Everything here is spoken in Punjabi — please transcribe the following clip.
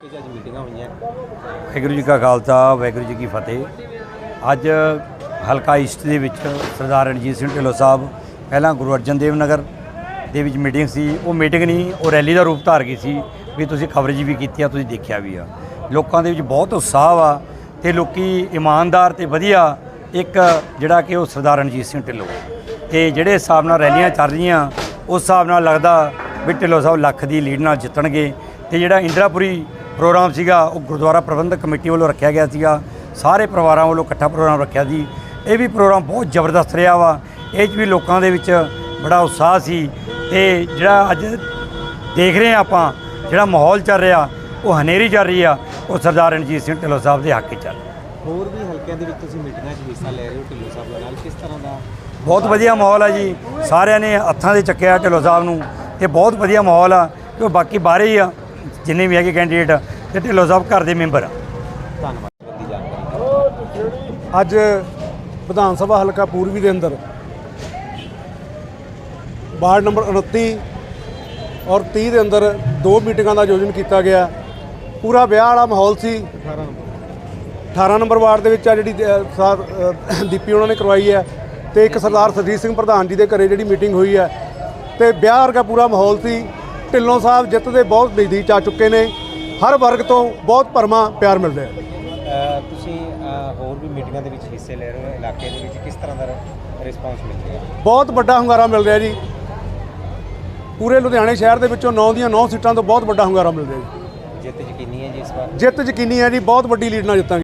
ਅੱਜ ਮੀਟਿੰਗਾਂ ਹੋਈਆਂ। ਵਾਹਿਗੁਰੂ ਜੀ ਕਾ ਖਾਲਸਾ, ਵਾਹਿਗੁਰੂ ਜੀ ਕੀ ਫਤਿਹ। ਅੱਜ ਹਲਕਾ ਈਸਟ ਦੇ ਵਿੱਚ ਸਰਦਾਰ ਰਣਜੀਤ ਸਿੰਘ ਢਿੱਲੋਂ ਸਾਹਿਬ, ਪਹਿਲਾਂ ਗੁਰੂ ਅਰਜਨ ਦੇਵ ਨਗਰ ਦੇ ਵਿੱਚ ਮੀਟਿੰਗ ਸੀ। ਉਹ ਮੀਟਿੰਗ ਨਹੀਂ, ਉਹ ਰੈਲੀ ਦਾ ਰੂਪ ਧਾਰ ਗਈ ਸੀ ਵੀ ਤੁਸੀਂ ਕਵਰੇਜ ਵੀ ਕੀਤੀ ਆ, ਤੁਸੀਂ ਦੇਖਿਆ ਵੀ ਆ। ਲੋਕਾਂ ਦੇ ਵਿੱਚ ਬਹੁਤ ਉਤਸ਼ਾਹ ਆ ਤੇ ਲੋਕੀ ਇਮਾਨਦਾਰ ਤੇ ਵਧੀਆ ਇੱਕ ਜਿਹੜਾ ਕਿ ਉਹ ਸਰਦਾਰ ਰਣਜੀਤ ਸਿੰਘ ਢਿੱਲੋਂ। ਤੇ ਜਿਹੜੇ ਹਿਸਾਬ ਨਾਲ ਰੈਲੀਆਂ ਚੱਲ ਰਹੀਆਂ, ਉਸ ਹਿਸਾਬ ਨਾਲ ਲੱਗਦਾ ਵੀ ਢਿੱਲੋਂ ਸਾਹਿਬ ਲੱਖ ਦੀ ਲੀਡ ਨਾਲ ਜਿੱਤਣਗੇ। ਤੇ ਜਿਹੜਾ ਇੰਦਰਾਪੁਰੀ ਪ੍ਰੋਗਰਾਮ ਸੀਗਾ ਉਹ ਗੁਰਦੁਆਰਾ ਪ੍ਰਬੰਧਕ ਕਮੇਟੀ ਵੱਲੋਂ ਰੱਖਿਆ ਗਿਆ ਸੀਗਾ। ਸਾਰੇ ਪਰਿਵਾਰਾਂ ਵੱਲੋਂ ਇਕੱਠਾ ਪ੍ਰੋਗਰਾਮ ਰੱਖਿਆ ਸੀ। ਇਹ ਵੀ ਪ੍ਰੋਗਰਾਮ ਬਹੁਤ ਜ਼ਬਰਦਸਤ ਰਿਹਾ ਵਾ। ਇਹ 'ਚ ਵੀ ਲੋਕਾਂ ਦੇ ਵਿੱਚ ਬੜਾ ਉਤਸ਼ਾਹ ਸੀ ਤੇ ਜਿਹੜਾ ਅੱਜ ਦੇਖ ਰਹੇ ਹਾਂ ਆਪਾਂ ਜਿਹੜਾ ਮਾਹੌਲ ਚੱਲ ਰਿਹਾ ਉਹ ਹਨੇਰੀ ਚੱਲ ਰਹੀ ਆ। ਉਹ ਸਰਦਾਰ ਰਣਜੀਤ ਸਿੰਘ ਢਿੱਲੋਂ ਸਾਹਿਬ ਦੇ ਹੱਕ 'ਚ ਚੱਲ ਹੋਰ ਵੀ ਹਲਕਿਆਂ ਦੇ ਵਿੱਚ ਤੁਸੀਂ ਮੀਟਿੰਗਾਂ 'ਚ ਹਿੱਸਾ ਲੈ ਰਹੇ ਹੋ ਢਿੱਲੋਂ ਸਾਹਿਬ ਦੇ ਨਾਲ ਕਿਸ ਤਰ੍ਹਾਂ ਦਾ? ਬਹੁਤ ਵਧੀਆ ਮਾਹੌਲ ਆ ਜੀ। ਸਾਰਿਆਂ ਨੇ ਹੱਥਾਂ ਦੇ ਚੱਕਿਆ ਢਿੱਲੋਂ ਸਾਹਿਬ ਨੂੰ। ਤੇ ਬਹੁਤ ਵਧੀਆ ਮਾਹੌਲ ਆ ਕਿ ਬਾਕੀ ਬਾਹਰੇ ਹੀ ਆ। ਜਿੰਨੇ ਵੀ ਹੈਗੇ ਕੈਂਡੀਡੇਟ ਤੇ ਢਿੱਲੋਂ ਸਾਹਿਬ ਘਰ ਦੇ ਮੈਂਬਰ ਆ। ਧੰਨਵਾਦ ਅੱਜ ਵਿਧਾਨ ਸਭਾ ਹਲਕਾ ਪੂਰਬੀ ਦੇ ਅੰਦਰ ਵਾਰਡ ਨੰਬਰ 29 ਔਰ 30 ਦੇ ਅੰਦਰ ਦੋ ਮੀਟਿੰਗਾਂ ਦਾ ਆਯੋਜਨ ਕੀਤਾ ਗਿਆ। ਪੂਰਾ ਵਿਆਹ ਵਾਲਾ ਮਾਹੌਲ ਸੀ। 18 ਨੰਬਰ ਵਾਰਡ ਦੇ ਵਿੱਚ ਆ ਜਿਹੜੀ ਅ, ਸਰ ਦੀਪੀ ਉਹਨਾਂ ਨੇ ਕਰਵਾਈ ਹੈ ਤੇ ਇੱਕ ਸਰਦਾਰ ਸਰਜੀਤ ਸਿੰਘ ਪ੍ਰਧਾਨ ਜੀ ਦੇ ਘਰੇ ਜਿਹੜੀ ਮੀਟਿੰਗ ਹੋਈ ਹੈ। ਤੇ ਵਿਆਹ ਵਰਗਾ ਪੂਰਾ ਮਾਹੌਲ ਸੀ। ਢਿੱਲੋਂ ਸਾਹਿਬ ਜਿੱਤ ਦੇ ਬਹੁਤ ਨਜ਼ਦੀਕ ਆ ਚੁੱਕੇ ਨੇ। ਹਰ ਵਰਗ ਤੋਂ ਬਹੁਤ ਭਰਮਾ ਪਿਆਰ ਮਿਲ ਰਿਹਾ ਹੈ ਤੁਸੀਂ ਹੋਰ ਵੀ ਮੀਟਿੰਗਾਂ ਦੇ ਵਿੱਚ ਹਿੱਸੇ ਲੈ ਰਹੇ ਹੋ ਇਲਾਕੇ ਦੇ ਵਿੱਚ ਕਿਸ ਤਰ੍ਹਾਂ ਦਾ ਰਿਸਪਾਂਸ ਮਿਲ ਰਿਹਾ? ਬਹੁਤ ਵੱਡਾ ਹੁੰਗਾਰਾ ਮਿਲ ਰਿਹਾ ਜੀ। ਪੂਰੇ ਲੁਧਿਆਣੇ ਸ਼ਹਿਰ ਦੇ ਵਿੱਚੋਂ 9 ਦੀਆਂ 9 ਸੀਟਾਂ ਤੋਂ ਬਹੁਤ ਵੱਡਾ ਹੁੰਗਾਰਾ ਮਿਲ ਰਿਹਾ ਜੀ। ਜਿੱਤ ਯਕੀਨੀ ਹੈ ਜੀ ਇਸ ਵਾਰ? ਜਿੱਤ ਯਕੀਨੀ ਹੈ ਜੀ ਬਹੁਤ ਵੱਡੀ ਲੀਡ ਨਾਲ ਜਿੱਤਾਂਗੇ।